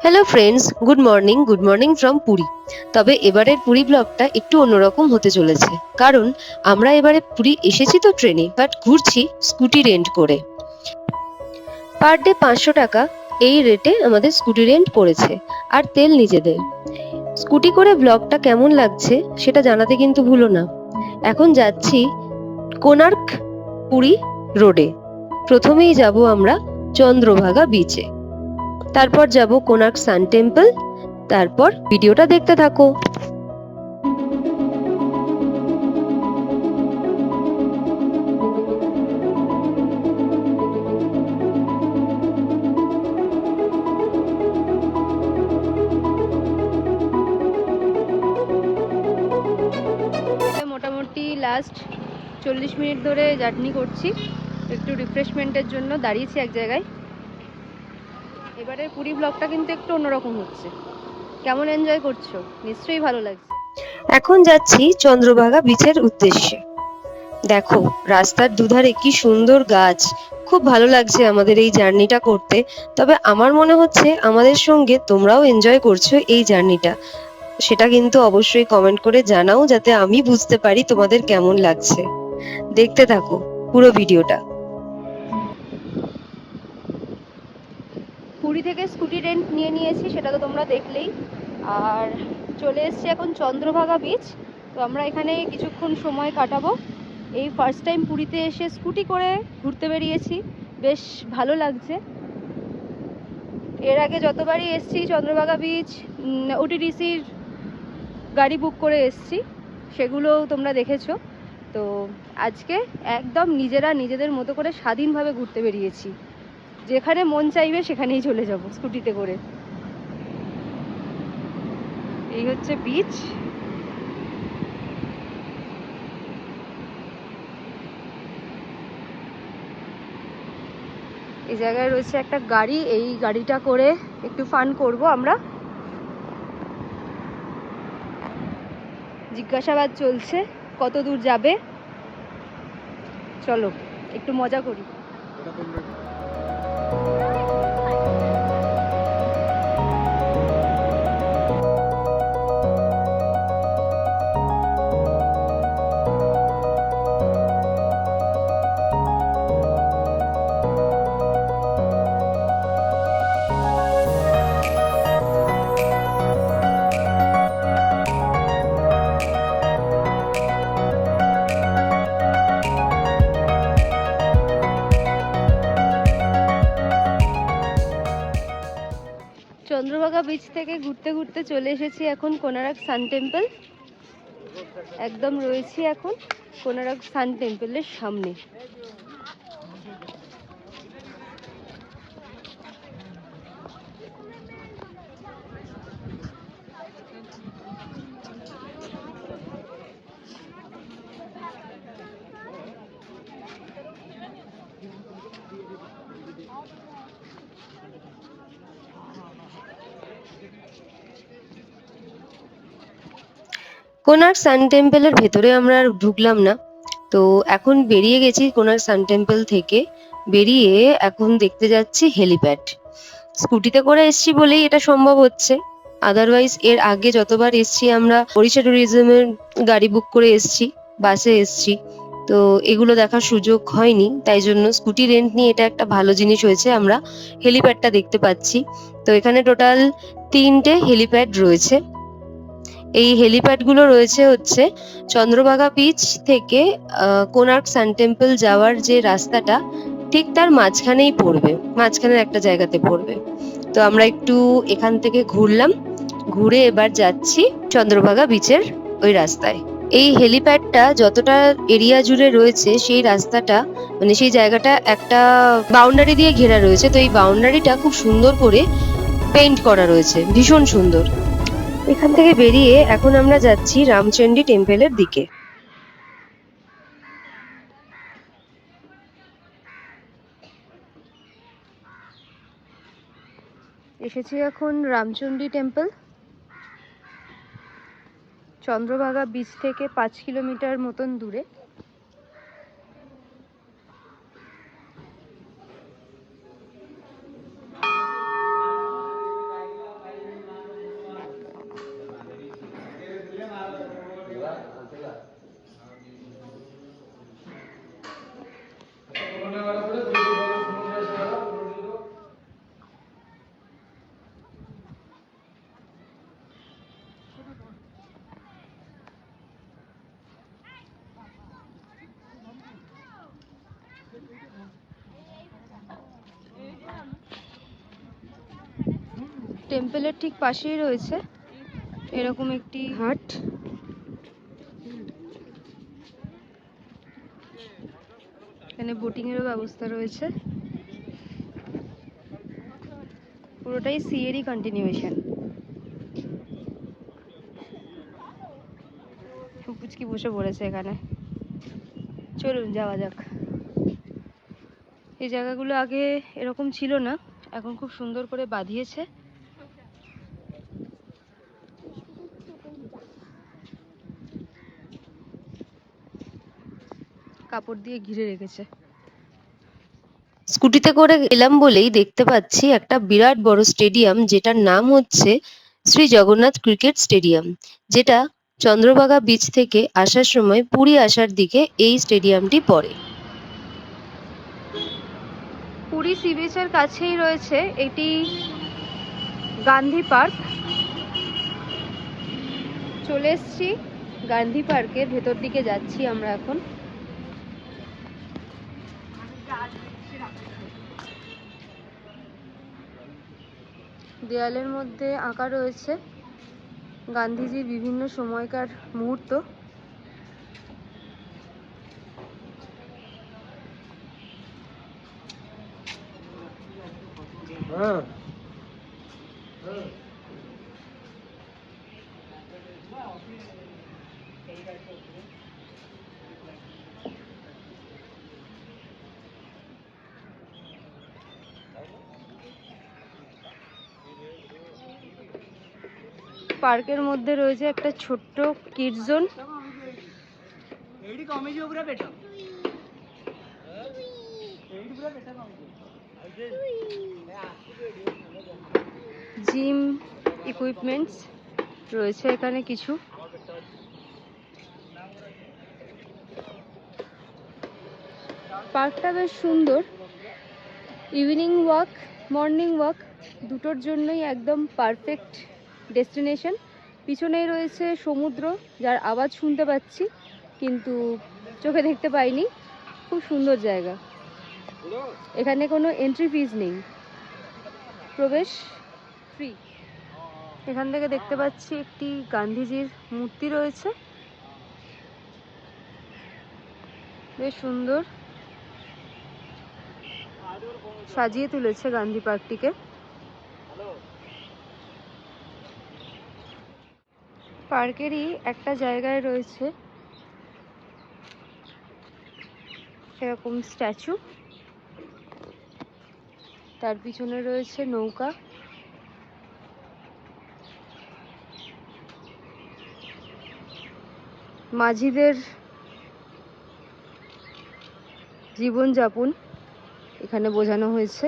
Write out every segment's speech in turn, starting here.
Hello friends good morning good morning from Puri তবে এবারের পুরী ব্লগটা একটু অন্যরকম হতে চলেছে। কারণ আমরা এবারে পুরী এসেছি তো ট্রেনে বাট ঘুরছি স্কুটি রেন্ট করে। পার ডে পাঁচশো টাকা এই রেটে আমাদের স্কুটি রেন্ট পড়েছে, আর তেল নিজেদের। স্কুটি করে ব্লগটা কেমন লাগছে সেটা জানাতে কিন্তু ভুলো না। এখন যাচ্ছি কোনার্ক পুরী রোডে প্রথমেই যাব আমরা চন্দ্রভাগা বিচে তারপর যাব কোনার্ক সান টেম্পল। তারপর ভিডিওটা দেখতে থাকো। মোটামুটি লাস্ট চল্লিশ মিনিট ধরে জার্নি করছি। একটু রিফ্রেশমেন্টের জন্য দাঁড়িয়েছি এক জায়গায়। এবারে পুরী ব্লগটা কিন্তু একটু অন্যরকম হচ্ছে। কেমন এনজয় করছ? নিশ্চয়ই ভালো লাগছে। এখন যাচ্ছি চন্দ্রভাগা বিচের উদ্দেশ্যে। দেখো, রাস্তার দুধারে কি সুন্দর গাছ। খুব ভালো লাগছে আমাদের এই জার্নিটা করতে। তবে আমার মনে হচ্ছে আমাদের সঙ্গে তোমরাও এনজয় করছ এই জার্নিটা। সেটা কিন্তু অবশ্যই কমেন্ট করে জানাও, যাতে আমি বুঝতে পারি তোমাদের কেমন লাগছে। দেখতে থাকো পুরো ভিডিওটা পুরী থেকে স্কুটি রেন্ট নিয়ে নিয়েছি, সেটা তো তোমরা দেখলেই। আর চলে এসেছি এখন চন্দ্রভাগা বিচ তো আমরা এখানে কিছুক্ষণ সময় কাটাবো। এই ফার্স্ট টাইম পুরীতে এসে স্কুটি করে ঘুরতে বেরিয়েছি, বেশ ভালো লাগছে। এর আগে যতবারই এসছি চন্দ্রভাগা বিচ ওটিডিসির গাড়ি বুক করে এসছি, সেগুলোও তোমরা দেখেছ। তো আজকে একদম নিজেরা নিজেদের মতো করে স্বাধীনভাবে ঘুরতে বেরিয়েছি। যেখানে মন চাইবে সেখানেই চলে যাব, স্কুটিতে করে। এই হচ্ছে বিচ এই জায়গায় রয়েছে একটা গাড়ি, এই গাড়িটা করে একটু ফান করব আমরা। জিজ্ঞাসাবাদ চলছে, কত দূর যাবে? চলো, একটু মজা করি। চন্দ্রভাগা বিচ থেকে ঘুরতে ঘুরতে চলে এসেছি এখন কোনারক সান টেম্পল একদম রয়েছি এখন কোনারক সান টেম্পলের সামনে। কোনার্ক সান টেম্পলের ভেতরে আমরা আর ঢুকলাম না। তো এখন বেরিয়ে গেছি কোনার্ক সান টেম্পল থেকে। বেরিয়ে এখন দেখতে যাচ্ছি হেলিপ্যাড। স্কুটিতে করে এসছি বলেই এটা সম্ভব হচ্ছে। আদারওয়াইজ এর আগে যতবার এসছি আমরা ওড়িশা ট্যুরিজমের গাড়ি বুক করে এসছি বাসে এসছি। তো এগুলো দেখার সুযোগ হয়নি, তাই জন্য স্কুটি রেন্ট নিয়ে এটা একটা ভালো জিনিস হয়েছে, আমরা হেলিপ্যাডটা দেখতে পাচ্ছি। তো এখানে টোটাল তিনটে হেলিপ্যাড রয়েছে। এই হেলিপ্যাডগুলো রয়েছে হচ্ছে চন্দ্রভাগা বিচ থেকে কোনার্ক সান টেম্পল যাওয়ার যে রাস্তাটা, ঠিক তার মাঝখানেই পড়বে, মাঝখানের একটা জায়গাতে পড়বে। তো আমরা একটু এখান থেকে ঘুরলাম, ঘুরে এবার যাচ্ছি চন্দ্রভাগা বিচের ওই রাস্তায়। এই হেলিপ্যাডটা যতটা এরিয়া জুড়ে রয়েছে, সেই রাস্তাটা মানে সেই জায়গাটা একটা বাউন্ডারি দিয়ে ঘেরা রয়েছে। তো এই বাউন্ডারিটা খুব সুন্দর করে পেইন্ট করা রয়েছে, ভীষণ সুন্দর। এখান থেকে বেরিয়ে এখন আমরা যাচ্ছি রামচন্ডী টেম্পলের দিকে। এসেছি এখন রামচন্ডী টেম্পল। চন্দ্রভাগা বিচ থেকে পাঁচ কিলোমিটার মতন দূরে। টেম্পলের ঠিক পাশেই রয়েছে। এরকম একটি হাট এখানে বোটিং এরও ব্যবস্থা রয়েছে। পুরোটাই সি এরই কন্টিনিউয়েশন পুচকি বসে পড়েছে এখানে। চলুন যাওয়া যাক। এই জায়গাগুলো আগে এরকম ছিল না এখন খুব সুন্দর করে বাঁধিয়েছে। কাপড় দিয়ে ঘিরে রেখেছে। স্কুটিতে করে এলাম বলেই দেখতে পাচ্ছি একটা বিরাট বড় স্টেডিয়াম যেটার নাম হচ্ছে শ্রী জগন্নাথ ক্রিকেট স্টেডিয়াম যেটা চন্দ্রভাগা বিচ থেকে আসার সময় পুরী আসার দিকে এই স্টেডিয়ামটি পড়ে। পুরী সি বিচের কাছেই রয়েছে এটি গান্ধী পার্ক। চলে এসছি গান্ধী পার্কের ভেতর দিকে যাচ্ছি আমরা এখন। দেয়ালের মধ্যে আঁকা রয়েছে গান্ধীজির বিভিন্ন সময়কার মুহূর্ত। পার্কের মধ্যে রয়েছে একটা ছোট্ট কিড জোন। জিম ইকুইপমেন্টস রয়েছে এখানে কিছু। পার্কটা বেশ সুন্দর। ইভিনিং ওয়াক, মর্নিং ওয়াক, দুটোর জন্যই একদম পারফেক্ট ডেস্টিনেশন। পিছনেই রয়েছে সমুদ্র, যার আওয়াজ শুনতে পাচ্ছি, কিন্তু চোখে দেখতে পাইনি। খুব সুন্দর জায়গা। এখানে কোনো এন্ট্রি ফিজ নেই। প্রবেশ ফ্রি এখান থেকে দেখতে পাচ্ছি একটি গান্ধীজির মূর্তি রয়েছে। বেশ সুন্দর। সাজিয়ে তুলেছে গান্ধী পার্কটিকে। পার্কেরই একটা জায়গায় রয়েছে। এরকম স্ট্যাচু। তার পিছনে রয়েছে নৌকা। মাঝিদের জীবনযাপন এখানে বোঝানো হয়েছে।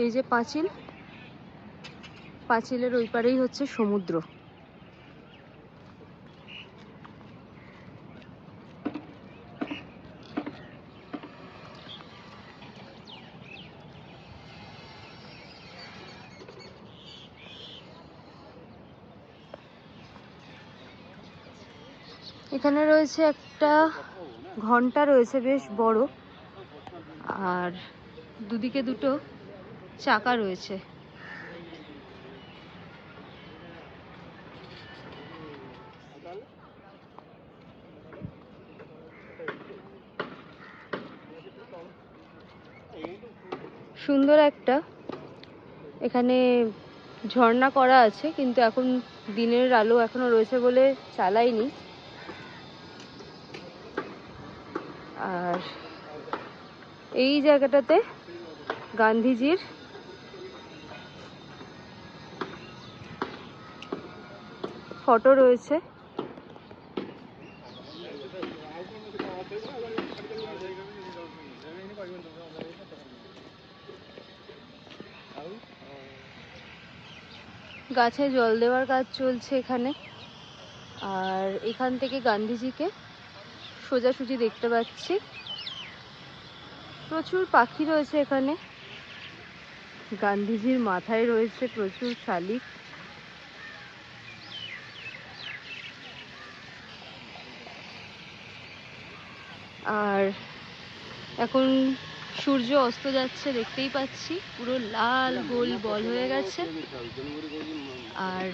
এই যে পাঁচিল, পাঁচিলের ওই পারেই হচ্ছে সমুদ্র। এখানে রয়েছে একটা ঘণ্টা, রয়েছে বেশ বড়। আর দুদিকে দুটো চাকা রয়েছে। সুন্দর একটা, এখানে ঝর্ণা করা আছে, কিন্তু এখন দিনের আলো এখনও রয়েছে বলে চালাইনি আর এই জায়গাটাতে গান্ধীজির ফটো রয়েছে। গাছে জল দেওয়ার কাজ চলছে এখানে। আর এখান থেকে গান্ধীজিকে সোজাসুজি দেখতে পাচ্ছি। প্রচুর পাখি রয়েছে এখানে। গান্ধীজির মাথায় রয়েছে প্রচুর শালিক। আর এখন সূর্য অস্ত যাচ্ছে দেখতেই পাচ্ছি। পুরো লাল গোল বল হয়ে গেছে। আর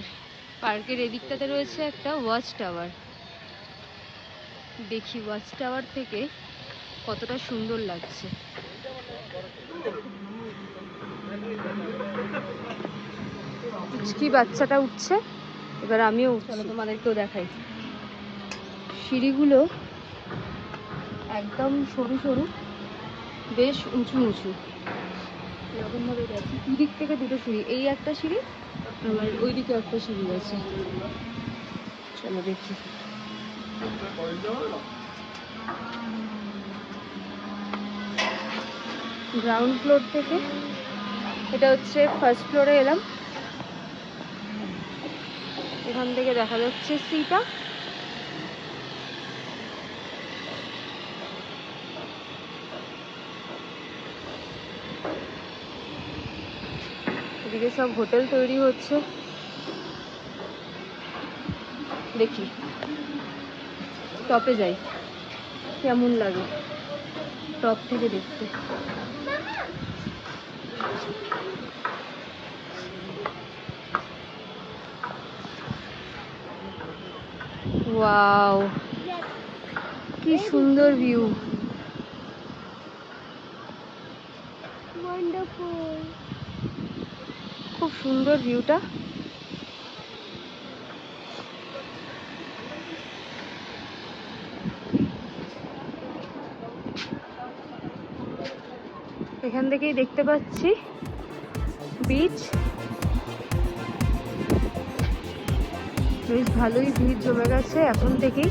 পার্কের এদিকটাতে রয়েছে একটা ওয়াচ টাওয়ার দেখি ওয়াচ টাওয়ার থেকে কতটা সুন্দর লাগছে। পুচকি বাচ্চাটা উঠছে। এবার আমিও চলো তোমাদেরকেও দেখাই। সিঁড়িগুলো একদম সরু সরু, বেশ উঁচু উঁচু। এরকম ভাবে গেছে দিক থেকে দুটো সিঁড়ি। এই একটা সিঁড়ি, আবার ওই দিকে একটা সিঁড়ি আছে। চলো দেখি। গ্রাউন্ড ফ্লোর থেকে, এটা হচ্ছে ফার্স্ট ফ্লোরে এলাম। এখান থেকে দেখা যাচ্ছে সিটা। এদিকে সব হোটেল তৈরি হচ্ছে। দেখি। টপে যাই। কেমন লাগে? টপ থেকে দেখতে। ওয়াও! কি সুন্দর ভিউ খুব সুন্দর ভিউটা এখান থেকেই দেখতে পাচ্ছি বিচ বেশ ভালোই ভিড় জমে গেছে এখন থেকেই।